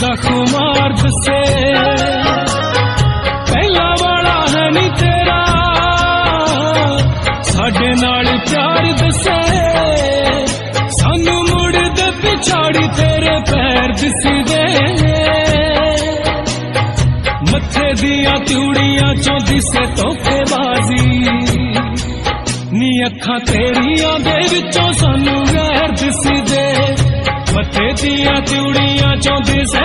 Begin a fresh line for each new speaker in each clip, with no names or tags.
ਦਾ ਖੁਮਾਰ ਦਸੇ। ਪਹਿਲਾ ਵਾਲਾ ਹੈ ਨੀ ਤੇਰਾ। ਸਾਡੇ ਨਾਲ ਚਾਰ ਦਸੇ। ਪੈਰ ਦਿਸਦੇ। ਮੱਥੇ ਦੀਆਂ ਚੂੜੀਆਂ ਚੋਂ ਦਿਸੇ ਧੋਖੇਬਾਜ਼ੀ। ਨੀ ਅੱਖਾਂ ਤੇਰੀਆਂ ਦੇ ਵਿੱਚੋਂ ਸਾਨੂੰ ਗੈਰ ਦਿਸਦੇ। ਮੱਥੇ ਦੀਆਂ ਚੂੜੀਆਂ ਚੋਂ ਦਿਸੇ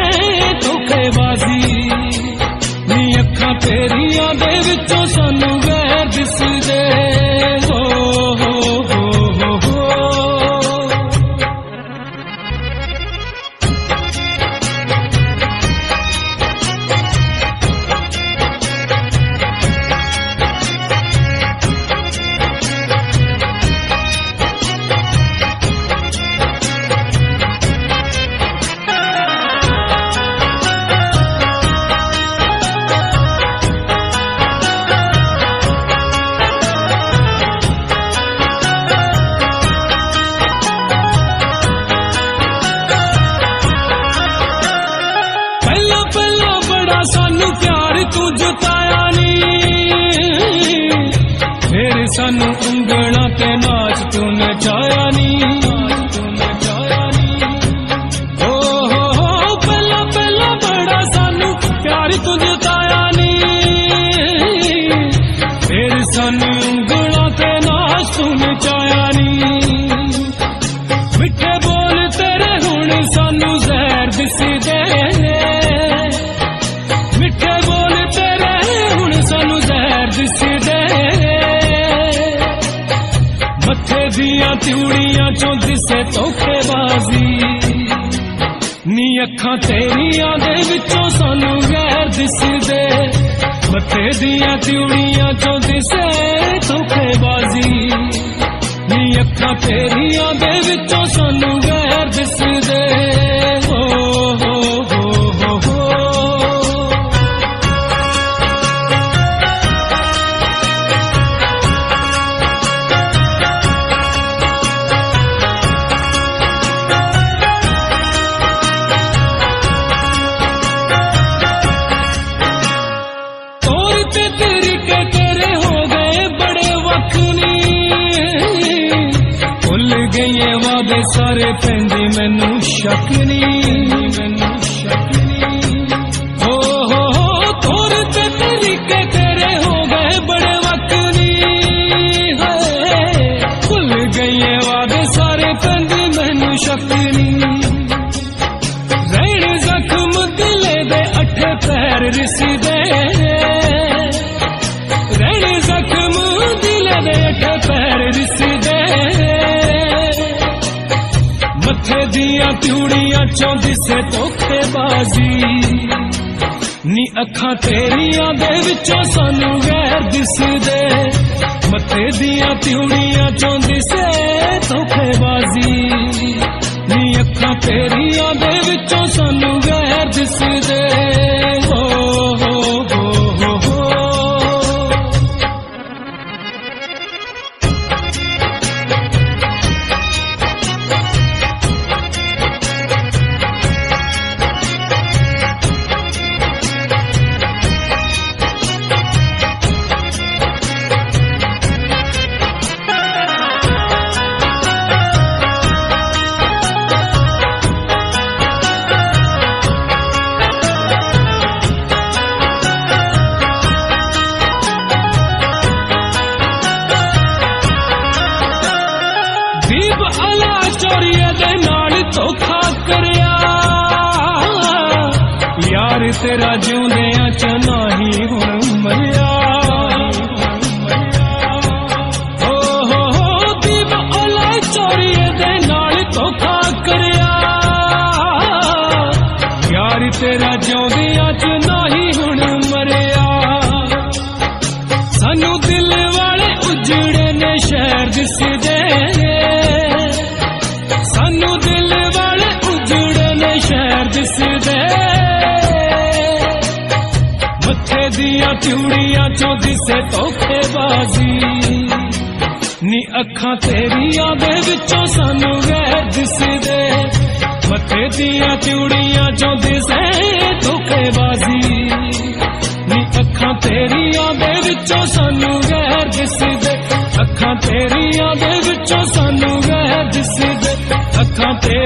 ਮੱਥੇ ਚੂੜੀਆਂ ਚੋਂ ਦਿਸੇ ਧੋਖੇਬਾਜ਼ੀ। ਨੀ ਅੱਖਾਂ ਤੇਰੀਆਂ ਦੇ ਵਿੱਚੋਂ ਸਾਨੂੰ ਗੈਰ ਦਿਸਦੇ। ਮੱਥੇ ਦੀਆਂ ਚੂੜੀਆਂ ਚੋਂ ਦਿਸੇ ਧੋਖੇਬਾਜ਼ੀ। ਨੀ ਅੱਖਾਂ ਤੇਰੀਆਂ ਦੇ ਵਾਦੇ ਸਾਰੇ ਮੈਨੂੰ ਸ਼ੱਕ ਨਹੀਂ, ਮੈਨੂੰ ਸ਼ੱਕ ਨਹੀਂ। ਹੋ ਹੋ ਹੋ, ਤੌਰ ਤੇ ਤਰੀਕੇ ਤੇਰੇ ਹੋ ਗਏ, ਬੜੇ ਵਖਨੀ ਹੈ, ਭੁੱਲ ਗਏ ਵਾਦੇ ਸਾਰੇ ਪੈਂਦੀ ਮੈਨੂੰ ਸ਼ੱਕ ਨਹੀਂ। ਰਹਿਣ ਜ਼ਖਮ ਦਿਲੇ ਦੇ ਅੱਠੇ ਪੈਰ ਰਿਸਦੇ ਰਹਿਣ ਜ਼ਖਮ ਦਿਲੇ ਦੇ ਅੱਠੇ ਪੈਰ ਰਿਸਦੇ ਮੱਥੇ ਚੋਂ ਦਿਸੇ ਧੋਖੇਬਾਜ਼ੀ। ਨੀ ਅੱਖਾਂ ਤੇਰੀਆਂ ਦੇ ਵਿੱਚੋਂ ਸਾਨੂੰ ਗੈਰ ਦਿਸਦੇ। ਮੱਥੇ ਦੀਆਂ ਚੂੜੀਆਂ ਚੋਂ ਦਿਸੇ ਧੋਖੇਬਾਜ਼ੀ। ਨੀ ਅੱਖਾਂ ਤੇਰੀਆਂ ਦੇ ਵਿੱਚੋਂ ਚੋਰੀਏ ਦੇ ਨਾਲ ਧੋਖਾ ਕਰਿਆ। ਯਾਰ ਤੇਰਾ ਜਿਉਂਦਿਆਂ ਚ ਨਹੀਂ ਹੁਣ ਮਰਿਆ। ਓ ਹੋ ਚੋਰੀਏ ਦੇ ਨਾਲ ਧੋਖਾ ਕਰਿਆ। ਯਾਰ ਤੇਰਾ ਜਿਉਂਦਿਆਂ ਚ ਨਹੀਂ ਹੁਣ ਮਰਿਆ। ਸਾਨੂੰ ਦਿਲ ਵਾਲੇ ਉਜੜੇ ਨੇ ਸ਼ਹਿਰ ਦਿਸਦੇ ਚੂੜੀਆਂ ਚੋਂ ਦਿਸੇ ਧੋਖੇਬਾਜ਼ੀ। ਨੀ ਅੱਖਾਂ ਤੇਰੀਆਂ ਦੇ ਵਿੱਚੋਂ ਸਾਨੂੰ ਵਹਿ ਦਿਸਦੇ। ਮੱਥੇ ਦੀਆਂ ਚੂੜੀਆਂ ਚੋਂ ਦਿਸੇ ਧੋਖੇਬਾਜ਼ੀ। ਨੀ ਅੱਖਾਂ ਤੇਰੀਆਂ ਦੇ ਵਿੱਚੋਂ ਸਾਨੂੰ ਵਹਿ ਦਿਸਦੇ। ਅੱਖਾਂ ਤੇਰੀਆਂ ਦੇ ਵਿੱਚੋਂ ਸਾਨੂੰ ਵਹਿ ਦਿਸਦੇ। ਅੱਖਾਂ ਤੇ